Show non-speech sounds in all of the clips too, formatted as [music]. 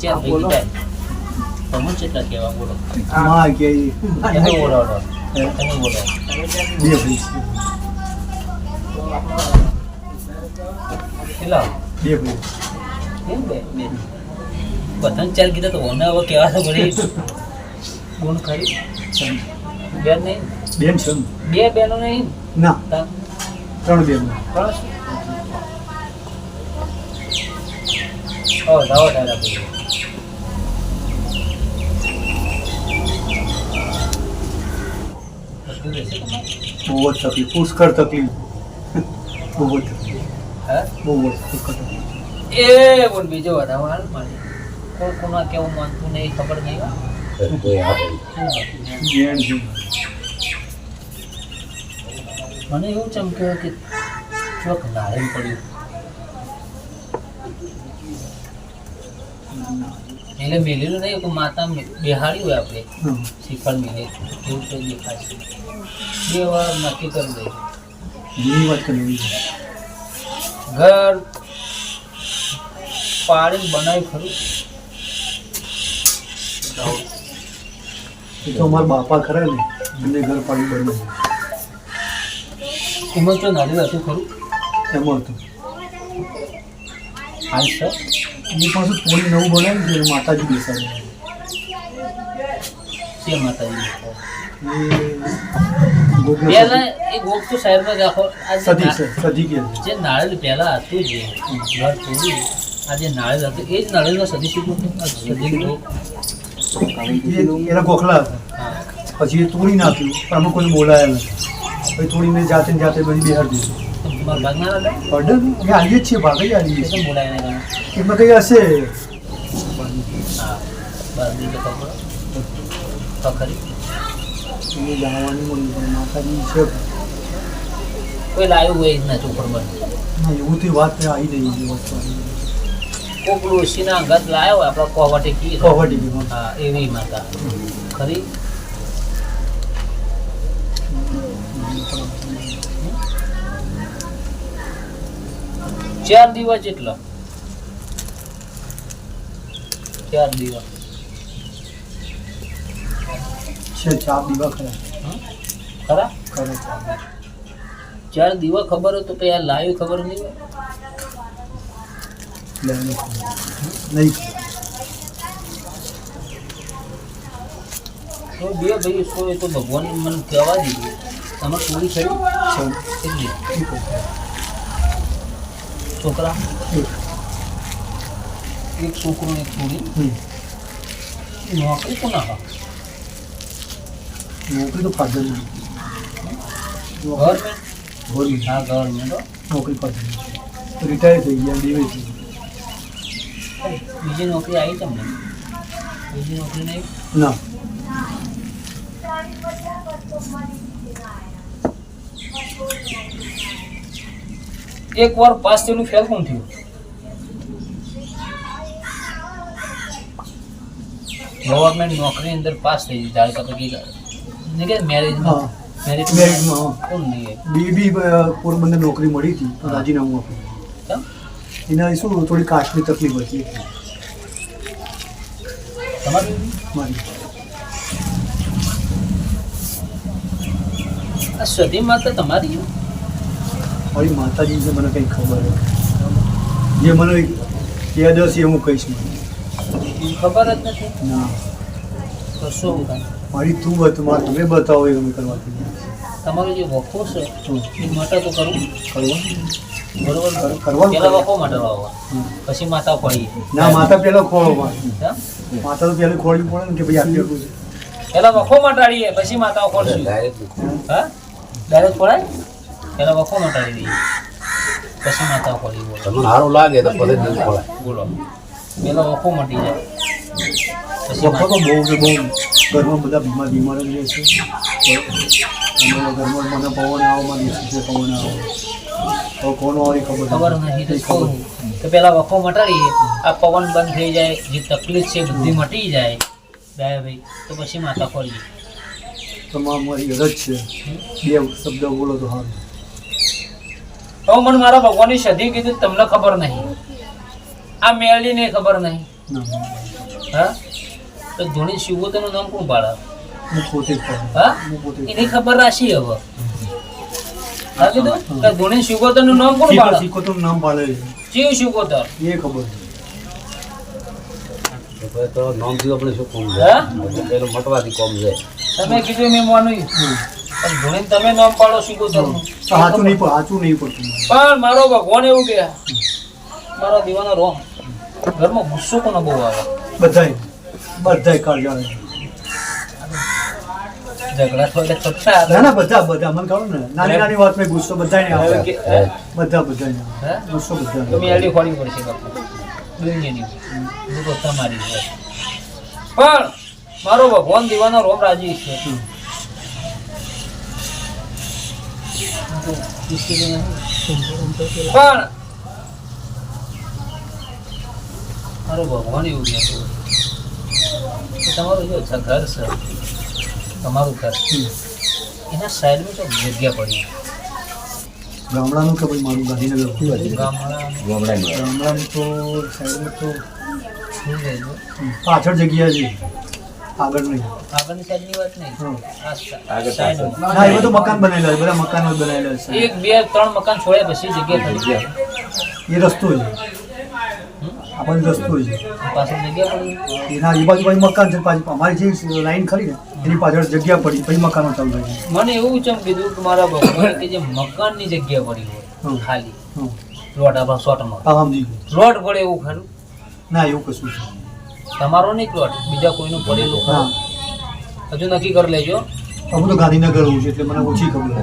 ચાર હા, ભાઈ બોલો. કીધા કેટલા કહેવા બોલો? માં કે તમે બોલો તમે બોલો છે કેટલા બે ભાઈ કેમ બે? બે. બધાને ચાર કીધા તો ઓને હવે કેવા તો વળી ગુણ ખરી. બેન નહીં? બેન છે બે બેનો નહીં? ના. ત્રણ બેન. ત્રણ છે? ઓ લાવો ડાયરા ભાઈ બધું રહેશે તમારે? બહુ જ તકલીફ પુષ્કળ તકલીફ બહુ જ તકલીફ હા બહુ જ પુષ્કળ તકલીફ એ બોલ બીજો વધારો હાલ મારી કોણ કોના કેવું માનતું નહીં ખબર નહીં હો. બેન છે મને એવું ચમક્યું કે ચોક નાળેલ પડ્યું એટલે મેલેલું નહીં પણ માતા બેહાડી હોય આપણે. શ્રીફળ મેલે. એવું તો દેખાશે બે વાર નક્કી કરી દઈએ ઘર પાડી બનાવી ખરું. એ તો અમારા બાપા ખરા ને એમને ઘર પાડી બનાવ્યું એમાં તો નાળેલ હતું ખરું. એમાં હતું. હા છે એ પાછું થોડી નવું બને છે એ માતાજી બેસાડ્યા તે માતાજી પહેલા એ ગોપ તો સાઈડમાં રાખો સદી છે સદી કે જે નાળેલ પહેલા હતું જે ઘર તોડ્યું આ જે નાળેલ હતું. એ જ નાળેલનો સદી આ સદી ગોપ. એના ગોખલા હતા. પછી એ તોડી નાખ્યું. પણ અમે કોઈ બોલાયા નથી. પછી તોડીને જાતે જાતે બધી બિહાર દીધું. ઓર્ડર અમે આવીએ છીએ ભાગી આવીએ છીએ. એમાં કંઈ હશે? તો ખરી. એ માતાજી છે. કોઈ લાવ્યું હોય ના ચોપડ બન ના એવું વાત આવી નહીં એ વસ્તુ આવી કોક ડોશીના અંગત લાવ્યો આપણે કોવાટે કી કવાટી. હા એવી માતા. ખરી? ચાર દિવસ જેટલા ચાર દિવસ છે ચાર દીવા ખરા હં? ખરા ખરા ચાર દીવા. ચાર દીવા ખબર હોય તો પછી આ લાવ્યું ખબર નહીં હોય એટલે એને ખબર. નહીં ખબર. તો બે ભાઈ સો એ તો ભગવાન મને કહેવા દીધું તમારે ચોરી ખરી છે. છે. છોકરા? એક છોકરો એક હમ. નોકરી કોના હા નોકરી તો ફાધર ઘર ગવર્મેન્ટ હા ગવર્મેન્ટ હો. નોકરી ફાધર રિટાયર થઈ ગયા દેવે થઈ બીજી નોકરી આવી તમને? બીજી નોકરી નહીં? ના. એક વાર પાસ થયેલું ફેલ કોણ થયું? ગવર્મેન્ટ નોકરી અંદર પાસ થઈ ગઈ તો પછી ને કે મેરેજમાં મેરેજ મેરેજમાં. કોણ નહીં બીબી પોરબંદર નોકરી મળી હતી રાજીનામું આપ્યું. એના શું થોડી કાસ્ટની તકલીફ હતી. તમારી? મારી. આ સતી માતા તમારી? મારી માતાજી છે મને કંઈ ખબર. જે મને યાદ હશે એ હું કહીશ મને. ખબર જ નથી? ના. તો શું મારી તું બત મારે તમે બતાવો એ અમે કરવા તૈયાર તમારો જે વખો છે એ માટે તો કરવું કરવા? બરોબર? કરવાનું પેલા કરવું. વખો માટે વાવવા પછી માતા ખોળી ના માતા પેલા ખોળો? માતા તો પેલા ખોળવી પડે ને કે ભાઈ આટલું આટલું છે. પેલા વખો મટાડીએ પછી માતાઓ ખોળશું. હા? ડાયરેક્ટ ખોલાય પેલા વખો મટાડી દઈએ પછી માતા ખોલી બોલો તમને સારું લાગે તો પછી નહીં ખોલાય બોલો. પેલા વખો મટી જાય. પછી વખો તો બહુ કે બહુ ઘરમાં બધા બીમાર બીમાર જ રહે છે. ઘરમાં મને પવન આવવામાં દિવસે છે પવન આવો. તો કોનો આવે ખબર ખબર નથી તો કે પેલા વખો મટાડીએ. આ પવન બંધ થઈ જાય જે તકલીફ છે બધી મટી જાય. દયા ભાઈ તો પછી માતા ખોલી તમામ મારી અરજ છે. બે શબ્દ બોલો તો સારું તો મને મારા ભગવાનની સદી કીધું તમને ખબર નહીં. આ મેળીને ખબર નહીં. હા. તો ધોની શિવગોતરનું નામ કોણ પાડે? હું પોતે જ પાડું. હા? હું પોતે જ એની ખબર રાશી હવે. હા કીધું? કે ધોની શિવગોતરનું નામ કોણ પાડે? સિક્કોતરનું નામ પાડે એ ખબર તો નામ તો નામથી આપણે શું કોમ છે હા? મટવાથી કોમ છે. તમે કીધું મેં માનું. પણ ધોની તમે નામ પાડો શિવગોતરનું તો સાચું નહીં પડ- સાચું નહીં પડતું પણ મારો ભગવાન એવું કે મારા દીવાનો રોમ. ઘરમાં ગુસ્સો કોનો બહુ આવે. બધાય બધાય કાઢ્યા ઝઘડા થતા ના ના બધા બધા. મને કહો ને નાની નાની વાત મેં ગુસ્સો બધાને આવે. કે- બધા બધાને ગુસ્સો બધા મેં ખોડી પડશે બાપુ. દુનિયાની તમારી પણ મારો ભગવાન દીવાનો રોમ રાજી છે. પણ મારો ભગવાન એવું કહેતો તમારું જો ઘર છે તમારું ઘર એના સાઈડમાં તો જગ્યા પડી. ગામડાનું કે ભાઈ મારું ગાંધીનગર ગામડા ગામડાનું. તો સાઈડમાં તો પાછળ જગ્યા છે. આગળ આગળની સાઈડની વાત નહીં. ના એ બધું મકાન બનાવેલા છે બધા મકાનો જ બનાવેલા છે એક બે ત્રણ મકાન છોડ્યા પછી જગ્યા થઈ ગયા એ રસ્તો છે. આ બાજુ રસ્તો છે. પાછળ જગ્યા પડી. એના એ બાજુ બાજુ મકાન છે પાછી અમારી જે લાઈન ખરી ને એની પાછળ જગ્યા પડી પછી મકાનો ચાલુ છે. મને એવું ચમ કીધું કે મારા કે જે મકાનની જગ્યા પડી હોય. ખાલી. પ્લોટ આપણા શોર્ટમાં. પ્લોટ પડે એવું ખરું? ના એવું કશું છે. તમારો નહીં પ્લોટ બીજા કોઈનું પડેલું હા. ખરું હજુ નક્કી કરી લેજો. હું તો ગાંધીનગર હું છું એટલે મને ઓછી ખબર છે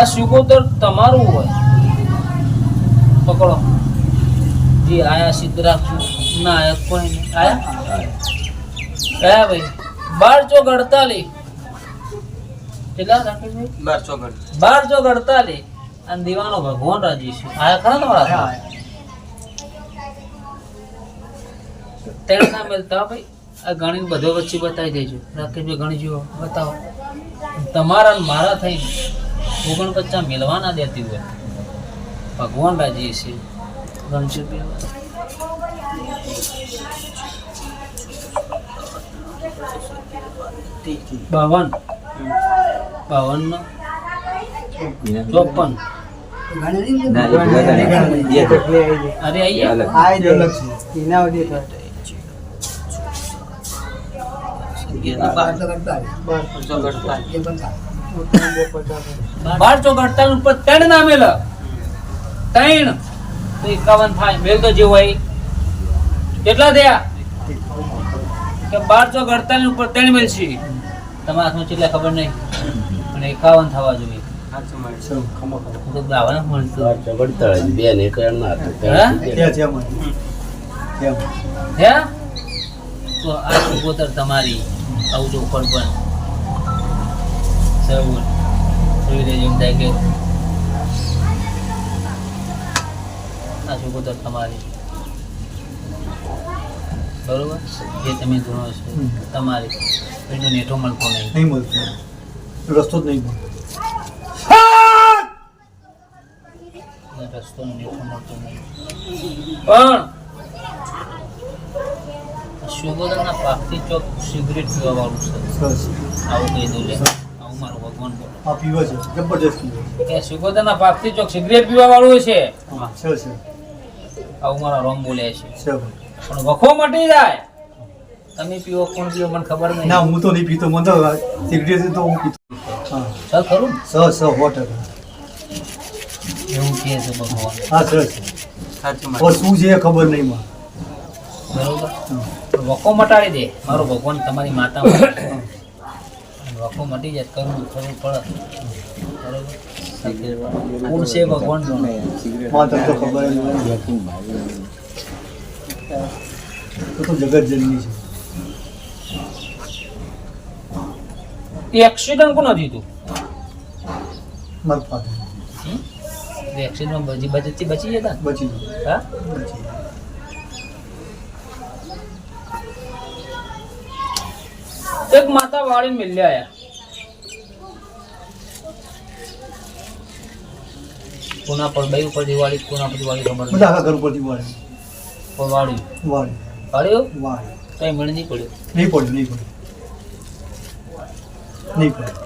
આ સુગોતર તમારું હોય. પકડો. જે આયા સિદ્ધરાજ ના આયા કોઈ નહીં. આયા? કયા ભાઈ? બાર ચોક અડતાલીસ. કેટલા રાકેશભાઈ બાર ચોક અડતાલીસ. અને દીવાનો ભગવાન રાજી છે. આયા ખરા તમારા તેના ના મળતા ભાઈ. આ ગણિત બધો વચ્ચે બતાવી દેજો. રાકેશભાઈ ગણી જુઓ. બતાવો. તમારા મારા થઈને ઓગણપચાસ મેળવા ના દેતી હોય. ભગવાન રાજી છે ગણજો બે બાવન. બાવન નો. ચોપન. અરે આઈએ આ જ અલગ છે બાર. ચોક અડતાલીસ. ઉપર ત્રણ ના મેલ. ત્રણ. તો એકાવન થાય. મેલ તો જેવો હોય. કેટલા થયા? કે બાર ચોક અડતાલીસ ઉપર ત્રણ મેલ છે. તમારા હાથમાં કેટલા ખબર નહીં. અને એકાવન થવા જોઈએ. જ જ તમારી. આવું જો ઉપર પણ સૌ જોઈ લેજો એમ થાય કે આ સુગોતર તમારી બરોબર જે તમે ધૂણો છો. તમારી એનો નેઠો મળતો નહીં નહીં મળતું રસ્તો જ નહીં મળતો રસ્તો નેઠો મળતો નહીં પણ સુગોતરના પાકથી ચોક સિગરેટ પીવા વાળું છે. સરસ. આવું કહી દઉં લે. આવું મારો ભગવાન હા આ પીવે છે. જબરજસ્ત પીવે છે. સુગોદરના પાકથી ચોક સિગરેટ પીવા વાળું છે? હા છે છે આવું મારા રોમ બોલે છે. પણ વખો મટી જાય. તમે પીવો કોણ પીવો મને ખબર નહીં. ના હું તો નહીં પીતો. મને તો સિગરેટ તો હું પીતો. હા. સર ખરું? સ સ સો એવું કહે છે ભગવાન. હા સર પણ શું છે ખબર નહીં માં બરોબર. વખો મટાડી દે. મારો ભગવાન તમારી માતા વકો મટી જાય કરવું કરવું પડે. કોણ છે ભગવાન જગત એક્સિડન્ટ તું? ફાધર એક્સિડન્ટ બચી બચી બચી જતા બચી હા? બચી માતા વાળીને મિલ્યા આયા કોના પર બે ઉપર દિવાળી કોના પર દિવાળી ખબર બધા આખા ઘર ઉપરથી વાળે નહીં વાળી વાળે પડ્યું વાહ કઈ મેળ નહીં પડ્યું નહીં પડ્યું નહીં પડ્યું નહીં પડ્યું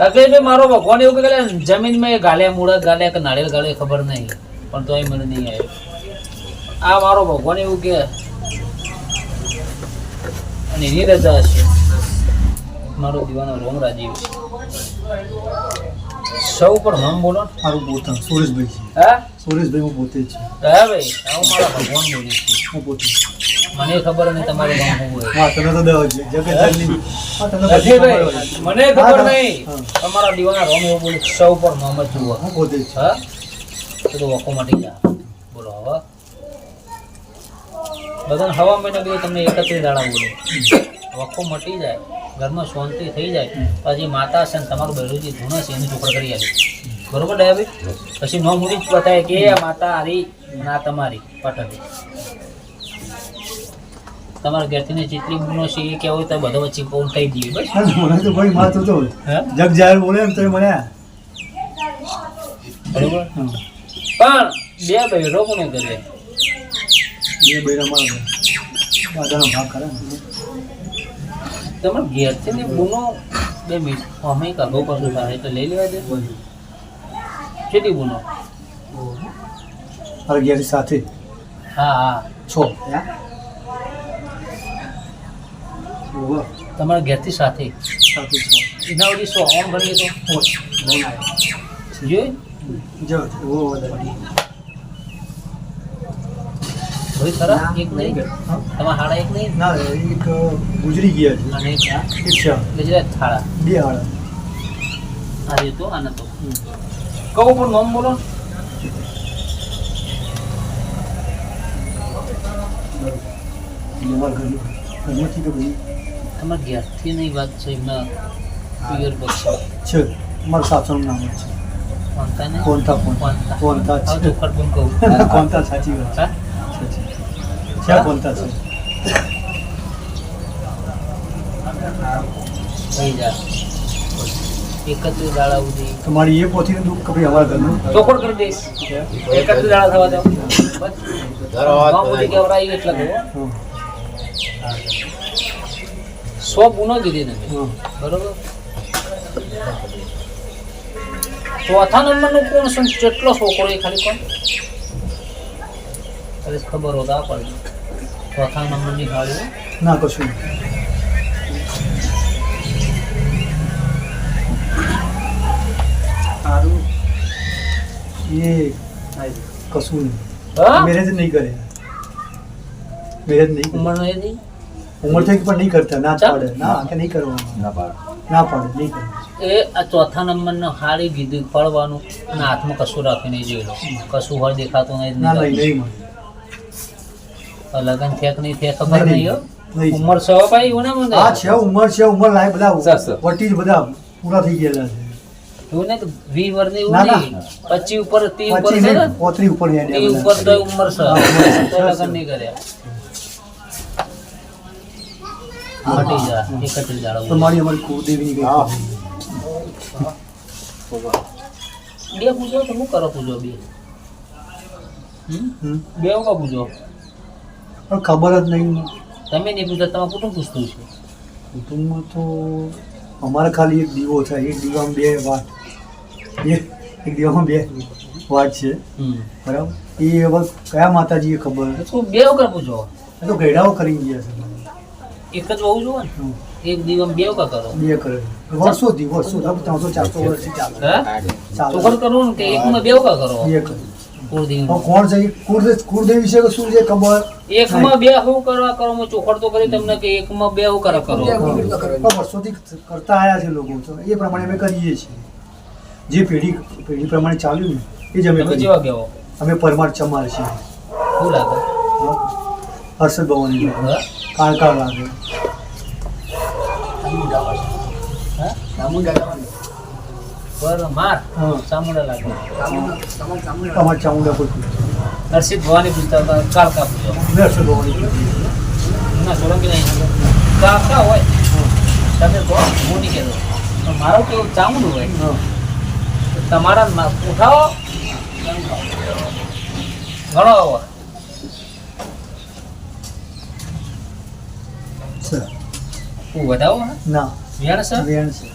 અગ્રેશભાઈ મારો ભગવાન એવું કે જમીનમાં એ ગાલે મૂળા ગાલે કે નાળિયેર ગાલે ખબર નહીં પણ તોય મને નહીં આવ્યો આ મારો ભગવાન એવું કે અને એની રજા હશે મારો દીવાનો રોમ રાજીવ સૌ પર નામ બોલો મારું પોતા સુરેશભાઈ છે. હા? સુરેશભાઈ હું પોતે છું. હા ભાઈ હું મારા ભગવાન બોલું છું. હું પોતે મને ખબર નહીં તમારે નામ હું હોય. હા તમે તો દવા છે. જગત. મને ખબર નહીં. તમારા દીવાના રોમ એવું બોલું સૌ પર નામ જ જુઓ હું પોતે છું. હા? તો તો વખો માટે ગયા. બોલો હવે. બધાને હવા મહિના બધું તમને એકત્રીસ દાડા બોલો. વખો મટી જાય. ઘરમાં શાંતિ થઈ જાય પછી માતા છે ને તમારું બહેરુજી ધૂણ છે એની ચોપડ કરી આવી. બરોબર ડાયાબી પછી નો મૂડી જ બતાવે કે આ માતા હારી ના તમારી પટવી તમારા ઘેરથી જેટલી ગુનો છે એ કહેવું તો બધો વચ્ચે પહોંચાઈ દઈએ બસ. મને તો ભાઈ માથું તો હે? જગ જાહેર બોલે એમ તો મને બરોબર? પણ બે બહેરો કોને કરે. બે બૈરા મારા દાદાનો ભાગ કરે તમારે ઘેરથી ને ગુનો બે મિનિટ. અમે કરવો પડશે થાય તો લઈ લેવા દે. કેટલી ગુનો? મારા ઘેર સાથે. હા હા. છો. તમારા ઘેરથી સાથે? સાથે છો. એના વળી સો ઓન ગણીએ તો? જોઈ જો ઓહો, ખરા એક નહીં. તમારા હાડા એક નહીં? ના એક ગુજરી ગયા છે. અને એક આ? ગુજરાત થાળા બે હાડા. આ એ તો આના તો. કહું પણ નામ બોલો? તમારા ઘેરથી નહીં વાત છે એમના પિયર પક્ષ છે. મારા સાસુનું નામ છે. [laughs] સાચી વાત. છે કોણતા છે થઈ જા એકત્રીસ દાડા સુધી તમારી એ પોતીને દુઃખ કે ભાઈ અમારા ઘરનું ચોખડ કરી દઈશ એકત્રીસ દાડા થવા દો બસ. કેવડાવી એટલે કહો સો ગુનો કીધી તમે બરોબર ચોથા નંબરનું કોણ શું કેટલો છોકરો એ ખાલી કોણ કદાચ ખબર હોત આ પડે ચોથા નંબરની ખાલી ના કશું નહીં. સારું એ કશું નહીં. મેરેજ નહીં કરે. મેરેજ નહીં ઉંમર નહીં? ઉંમર થઈ પણ નહીં કરતા. ના પાડે. ના કે નહીં કરવાનું? ના પાડે. ના પાડે નહીં કરવાનું એ આ ચોથા નંબરનો હારી કીધું ફળવાનું. અને હાથમાં કશું રાખી નહીં લો. કશું હોય દેખાતું નહીં ના નહીં નહીં નહીં છે કે નહીં છે ખબર નહીં, હો. ઉંમર છે ભાઈ એવું ના મને આ છે ઉંમર છે ઉંમર લાય બધા. વટી જ બધા પૂરા થઈ ગયેલા છે. એવું ને વી વીસ વર્ષ એવું ના, ના. નહીં. પચીસ ઉપર તી ઉપર છે ને? પોત્રી ઉપર ત્રીસ ઉપર તો ઉંમર છે તો લગન નહીં કર્યા. મટી જા તો અમારી હા. બે પૂજો તો હું કરો પૂજો બે? હમ? બે હું કા પૂજો? પણ ખબર જ નહીં તમે નહીં પૂછતા તમારે કુટુંબ પૂછતું છે કુટુંબમાં તો અમારે ખાલી એક દીવો છે. એક દીવામાં બે વાત. એક એક દીવામાં બે વાત છે. બરાબર? એ હવે કયા માતાજી એ ખબર બે વગર પૂછો. એ તો ગયડાઓ કરી ગયા છે. એક જ હોવું જોઈએ ને? એક દિવસ બે વખત કરો. બે કરે. વર્ષોથી વર્ષો ત્રણસો ચારસો વર્ષથી ચાલે. ચાલે. કરવું ને કે એકમાં બે વખત કરો? બે કરે. કુળદેવી. કોણ છે? કુળદેવ કુળદેવી છે શું છે? ખબર એકમાં બે હું કરવા કરો? હું ચોખડ તો કરી તમને કે એકમાં બે હું કરવા કરો? વર્ષોથી કરતા આવ્યા છે લોકો તો એ પ્રમાણે અમે કરીએ છીએ. જે પેઢી પેઢી પ્રમાણે ચાલ્યું ને એ જ અમે જેવા કેવો અમે પરમાર ચમાર છીએ. શું લાગે. હર્ષદ ભવાની હે? કાળકા લાગે. હે? બર માર હા. ચામુંડા લાગે તમાર ચામુંડા કોઈ નરસિંહ ભવાની પૂછતા હતા કાળકા પૂછો. હર્ષદ ભવાની ના સોલંકી નહીં કાળકા હોય. તમે કહો હું નહીં કહેતો. મારો કેવું ચામુંડું હોય. તમારા ઉઠાવો. ઘણો આવો. વધાવો ના. વેણ છે વેણ છે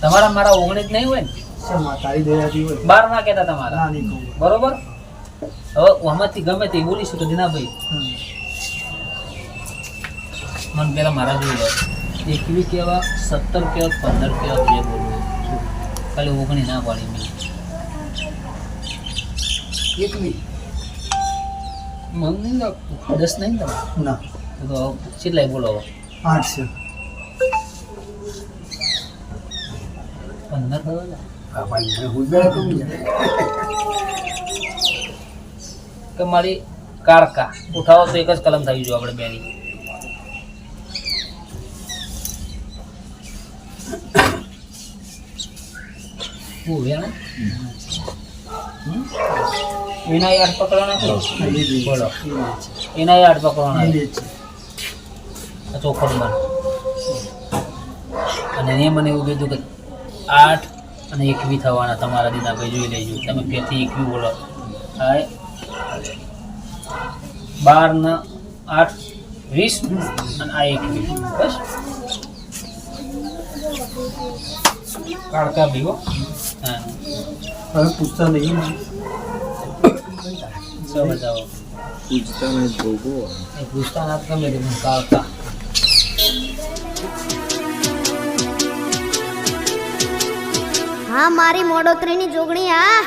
તમારા મારા ઓગણીસ નહીં હોય ને? તારી દયાથી હોય. બાર ના કહેતા તમારા? બરોબર? હવે આમાંથી ગમે તે બોલીશું કે દિનાભાઈ. ભાઈ મને પેલા મારા જોઈ એકવી કેવા સત્તર કેવા પંદર કેવા જે બોલવું. ખાલી ઓગણી ના પાડી મેં. એકવી. મન નહીં લાગતું. દસ નહીં તમે ના. તો કેટલાય બોલો આઠ છે. પંદર? કે મારી કારકા ઉઠાવો તો એક જ કલમ થઈ ગયો આપણે બેની. એના? યાદ પકડવાના જ બોલો. જ એના યાદ પકડવાના. જ ચોખડ અને એ મને એવું કીધું કે આઠ અને એકવી થવાના તમારા દીદાભાઈ જોઈ લેજો. તમે પેથી એકવી બોલો. એ. બાર ને આઠ વીસ અને આ એકવી બસ. કાળકા ભીવો હા. હવે પૂછતા નહીં બતાવો? એ પૂછતા ના ગમે તે કાળકા. હા મારી મોડોતરીની જોગણી આ